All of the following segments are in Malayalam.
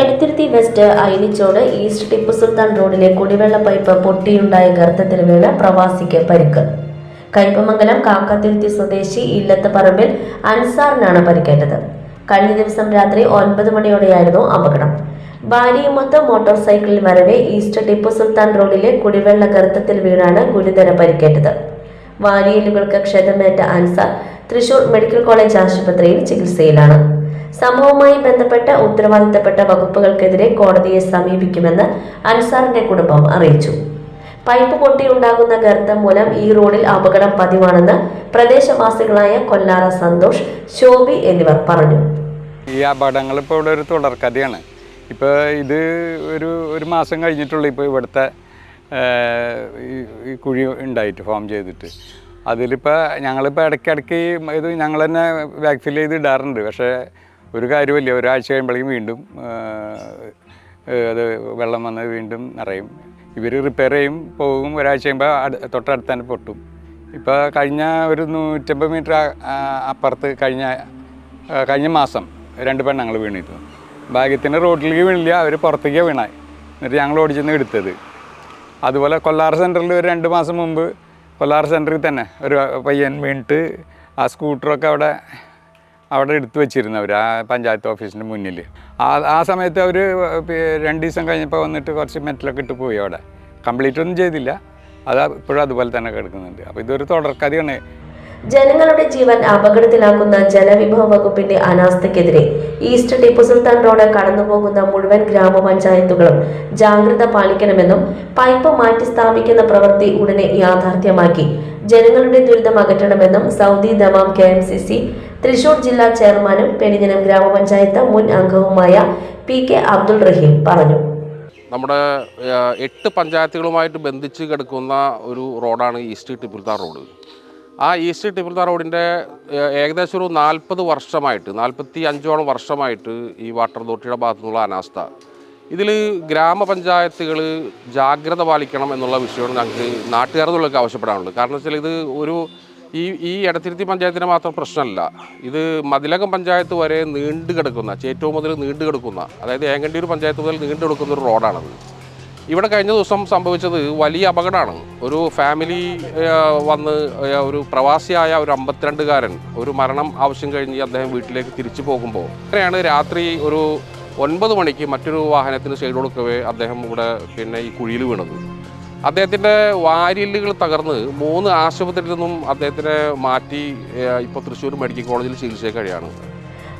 Edathiruthi west Ayinichode east Tippu Sultan റോഡിലെ കുടിവെള്ള പൈപ്പ് പൊട്ടിയുണ്ടായ ഗർത്തത്തിൽ വീണ് പ്രവാസിക്ക് പരിക്ക്. കയ്പമംഗലം കാക്കത്തിരുത്തി സ്വദേശി ഇല്ലത്ത് പറമ്പിൽ അൻസാറിനാണ് പരിക്കേറ്റത്. കഴിഞ്ഞ ദിവസം രാത്രി ഒൻപത് മണിയോടെയായിരുന്നു അപകടം. ഭാര്യയുമൊത്ത് മോട്ടോർ സൈക്കിളിൽ വരവെ ഈസ്റ്റ് ടിപ്പു സുൽത്താൻ റോഡിലെ കുടിവെള്ള ഗർത്തത്തിൽ വീണാണ് ഗുരുതര പരിക്കേറ്റത്. വാരിയലുകൾക്ക് ക്ഷതമേറ്റ അൻസാർ തൃശൂർ മെഡിക്കൽ കോളേജ് ആശുപത്രിയിൽ ചികിത്സയിലാണ്. സംഭവവുമായി ബന്ധപ്പെട്ട ഉത്തരവാദിത്തപ്പെട്ട വകുപ്പുകൾക്കെതിരെ കോടതിയെ സമീപിക്കുമെന്ന് അൻസാറിന്റെ കുടുംബം അറിയിച്ചു. പൈപ്പ് പൊട്ടിയുണ്ടാകുന്ന ഗർത്തം മൂലം ഈ റോഡിൽ അപകടം പതിവാണെന്ന് പ്രദേശവാസികളായ കൊല്ലാറ സന്തോഷ് ശോഭി എന്നിവർ പറഞ്ഞു. ഈ അപകടങ്ങൾ ഇപ്പോൾ ഇവിടെ ഒരു തുടർക്കഥയാണ്. ഇപ്പോൾ ഇത് ഒരു ഒരു മാസം കഴിഞ്ഞിട്ടുള്ളൂ ഇപ്പോൾ ഇവിടുത്തെ ഈ- കുഴി ഉണ്ടായിട്ട് ഫോം ചെയ്തിട്ട്. അതിലിപ്പോൾ ഞങ്ങളിപ്പോൾ ഇടയ്ക്കിടയ്ക്ക് ഇത് ഞങ്ങൾ തന്നെ വാക്സിൻ ചെയ്ത് ഇടാറുണ്ട്. പക്ഷേ ഒരു കാര്യമില്ല ഒരാഴ്ച കഴിയുമ്പോഴേക്കും വീണ്ടും അത് വെള്ളം വന്ന് വീണ്ടും നിറയും. ഇവർ റിപ്പയർ ചെയ്യും പോകും. ഒരാഴ്ച കഴിയുമ്പോൾ തൊട്ടടുത്ത് തന്നെ പൊട്ടും. ഇപ്പോൾ കഴിഞ്ഞ ഒരു നൂറ്റമ്പത് മീറ്റർ അപ്പുറത്ത് കഴിഞ്ഞ കഴിഞ്ഞ മാസം രണ്ട് പെണ്ണങ്ങൾ വീണിരുന്നു. ഭാഗ്യത്തിന് റോഡിലേക്ക് വീണില്ല. അവർ പുറത്തേക്കാണ് വീണായി എന്നിട്ട് ഞങ്ങൾ ഓടിച്ചെന്ന് എടുത്തത്. അതുപോലെ കൊല്ലാർ സെന്ററിൽ ഒരു രണ്ട് മാസം മുമ്പ് കൊല്ലാർ സെന്ററിൽ തന്നെ ഒരു പയ്യൻ വീണിട്ട് ആ സ്കൂട്ടറൊക്കെ അവിടെ അവിടെ എടുത്തു വെച്ചിരുന്നവർ ആ പഞ്ചായത്ത് ഓഫീസിന്റെ മുന്നിൽ ആ ആ സമയത്ത് അവർ രണ്ട് ദിവസം കഴിഞ്ഞപ്പോൾ വന്നിട്ട് കുറച്ച് മെറ്റലൊക്കെ ഇട്ട് പോയി അവിടെ. കംപ്ലീറ്റ് ഒന്നും ചെയ്തില്ല. അത് ഇപ്പോഴും അതുപോലെ തന്നെ കിടക്കുന്നുണ്ട്. അപ്പോൾ ഇതൊരു തുടർക്കഥയാണ് ജനങ്ങളുടെ ജീവൻ അപകടത്തിലാക്കുന്ന ജലവിഭവ വകുപ്പിന്റെ അനാസ്ഥയ്ക്കെതിരെ ഈസ്റ്റ് ടിപ്പു സുൽത്താൻ റോഡ് കടന്നുപോകുന്ന മുഴുവൻ ഗ്രാമപഞ്ചായത്തുകളും ജാഗ്രത പാലിക്കണമെന്നും പൈപ്പ് മാറ്റി സ്ഥാപിക്കുന്ന പ്രവൃത്തി ഉടനെ യാഥാർത്ഥ്യമാക്കി. ജനങ്ങളുടെ ദുരിതം അകറ്റണമെന്നും Saudi Dammam K M C C Thrissur ജില്ലാ ചെയർമാനും പെരിഞ്ഞനം ഗ്രാമപഞ്ചായത്ത് മുൻ അംഗവുമായ പി കെ അബ്ദുൾ റഹീം പറഞ്ഞു. നമ്മുടെ എട്ട് പഞ്ചായത്തുകളുമായിട്ട് ബന്ധിച്ച് കിടക്കുന്ന ഒരു റോഡാണ് ഈസ്റ്റ് ടിപ്പിൽത്താർ റോഡ്. ആ ഈസ്റ്റ് ടിപ്പിൽത്താർ റോഡിന്റെ ഏകദേശം ഒരു നാൽപ്പത് വർഷമായിട്ട് നാൽപ്പത്തി അഞ്ചോളം വർഷമായിട്ട് ഈ വാട്ടർ അതോറിറ്റിയുടെ ഭാഗത്തു നിന്നുള്ള അനാസ്ഥ. ഇതിൽ ഗ്രാമപഞ്ചായത്തുകൾ ജാഗ്രത പാലിക്കണം എന്നുള്ള വിഷയമാണ് ഞങ്ങൾക്ക് നാട്ടുകാരെന്നുള്ളതൊക്കെ ആവശ്യപ്പെടാനുള്ളത്. കാരണം വെച്ചാൽ ഇത് ഒരു ഈ ഈ എടത്തിരുത്തി പഞ്ചായത്തിന് മാത്രം പ്രശ്നമല്ല. ഇത് മതിലകം പഞ്ചായത്ത് വരെ നീണ്ടു കിടക്കുന്ന ചേറ്റവും മുതൽ നീണ്ടു കിടക്കുന്ന അതായത് ഏങ്ങണ്ടിയൂർ പഞ്ചായത്ത് മുതൽ നീണ്ടു കിടക്കുന്ന ഒരു റോഡാണത്. ഇവിടെ കഴിഞ്ഞ ദിവസം സംഭവിച്ചത് വലിയ അപകടമാണ്. ഒരു ഫാമിലി വന്ന് ഒരു പ്രവാസിയായ ഒരു അമ്പത്തിരണ്ടുകാരൻ ഒരു മരണം ആവശ്യം കഴിഞ്ഞ് അദ്ദേഹം വീട്ടിലേക്ക് തിരിച്ചു പോകുമ്പോൾ അങ്ങനെയാണ് രാത്രി ഒരു ഒൻപത് മണിക്ക് മറ്റൊരു വാഹനത്തിന് സൈഡ് കൊടുക്കവേ അദ്ദേഹം ഇവിടെ പിന്നെ ഈ കുഴിയിൽ വീണത്. അദ്ദേഹത്തിന്റെ വാരിയല്ലുകൾ തകർന്ന് മൂന്ന് ആശുപത്രിയിൽ നിന്നും അദ്ദേഹത്തിനെ മാറ്റി ഇപ്പോൾ തൃശ്ശൂർ മെഡിക്കൽ കോളേജിൽ ചികിത്സ കഴിയാണ്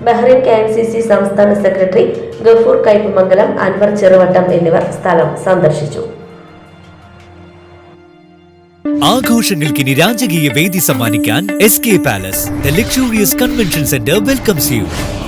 Bahrain K M C C സംസ്ഥാന സെക്രട്ടറി ഗഫൂർ കൈപ്പമംഗലം അൻവർ ചെറുവട്ടം എന്നിവർ സ്ഥലം സന്ദർശിച്ചു. ആഘോഷങ്ങൾക്കിനി രാജകീയ വേദി സമ്മാനിക്കാൻ S K Palace the luxurious convention centre welcomes you